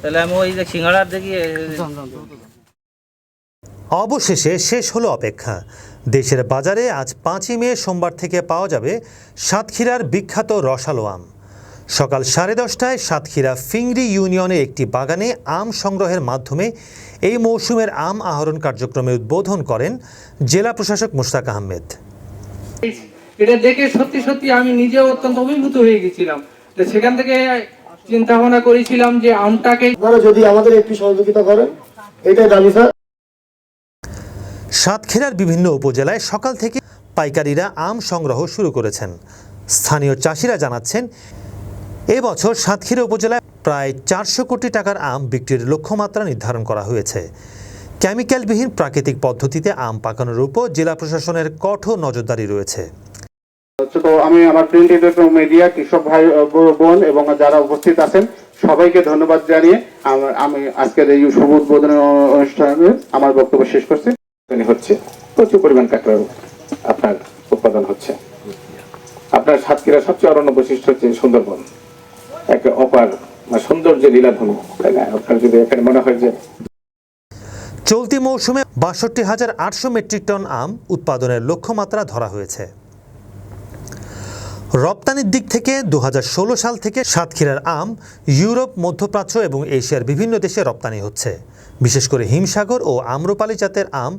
তাহলে আমি ওই যে সিঙ্গাড়ার দেখি অবশেষে শেষ হলো অপেক্ষা। দেশের বাজারে আজ পাঁচই মে সোমবার থেকে পাওয়া যাবে সাতক্ষীরার বিখ্যাত রসালো আম। সকাল সাড়ে দশটায় সাতক্ষীরা ফিংরি ইউনিয়নের একটি বাগানে আম সংগ্রহের মাধ্যমে এই মৌসুমের আম আহরণ কার্যক্রমে উদ্বোধন করেন জেলা প্রশাসক মুশতাক আহমেদ। এটা দেখে সত্যি সত্যি আমি নিজেও অত্যন্ত অভিভূত হয়ে গেছিলাম। সেখান থেকে চিন্তা ভাবনা করেছিলাম যে আমটাকে যদি আমাদের একটু সহযোগিতা করেন এটাই দাবি স্যার। সাতক্ষীরার বিভিন্ন উপজেলায় সকাল থেকে পাইকারীরা আম সংগ্রহ শুরু করেছেন। স্থানীয় চাষিরা জানাচ্ছেন এবছর সাতক্ষীরা উপজেলায় প্রায় চারশো কোটি টাকার আম বিক্রির লক্ষ্যমাত্রা নির্ধারণ করা হয়েছে। কেমিক্যালবিহীন প্রাকৃতিক পদ্ধতিতে আম পাকানোর উপর জেলা প্রশাসনের কঠোর নজরদারি রয়েছে। তো আমি আমার প্রিন্ট এবং মিডিয়া কৃষক ভাই বোন এবং যারা উপস্থিত আছেন, সবাইকে ধন্যবাদ জানিয়ে আমি আজকের এই শুভ উদ্বোধনী অনুষ্ঠানে আমার বক্তব্য শেষ করছি। হচ্ছে প্রচুর পরিমাণ কাঁকড়ার আপনার উৎপাদন হচ্ছে। আপনার সাতক্ষীরা সবচেয়ে অরণ্য বৈশিষ্ট্য হচ্ছে সুন্দরবন। এক অপার মানে সৌন্দর্য লীলাভূমি, তাই না? আপনার যদি এখানে মনে হয় যে চলতি মৌসুমে বাষট্টি হাজার আটশো মেট্রিক টন আম উৎপাদনের লক্ষ্যমাত্রা ধরা হয়েছে। রপ্তানির দিক থেকে দু হাজার ষোলো সাল থেকে সাতক্ষীরার আম, ইউরোপ, মধ্যপ্রাচ্য এবং এশিয়ার বিভিন্ন দেশে রপ্তানি হচ্ছে। বিশেষ করে হিমসাগর ও আম্রপালি জাতের আম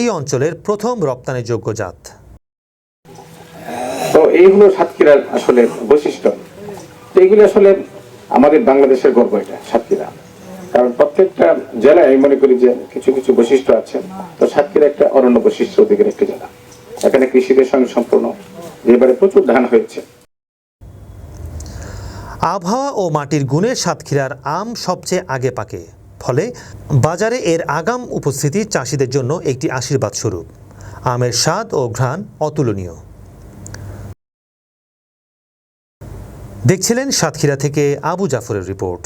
এই অঞ্চলের প্রথম রপ্তানিযোগ্য জাত। তো এইগুলো সাতক্ষীরার আসলে বৈশিষ্ট্য। তো আসলে আমাদের বাংলাদেশের গর্ব এটা, সাতক্ষীরা। কারণ প্রত্যেকটা জেলায় আমি মনে করি যে কিছু কিছু বৈশিষ্ট্য আছে। তো সাতক্ষীরা একটা অরণ্য বৈশিষ্ট্য অধিকার একটি জেলা প্রচুর ধান হয়েছে। আবহাওয়া ও মাটির গুণে সাতক্ষীরার আম সবচেয়ে আগে পাকে। ফলে বাজারে এর আগাম উপস্থিতি চাষিদের জন্য একটি আশীর্বাদ স্বরূপ। আমের স্বাদ ও ঘ্রাণ অতুলনীয়। দেখছিলেন সাতক্ষীরা থেকে আবু জাফরের রিপোর্ট।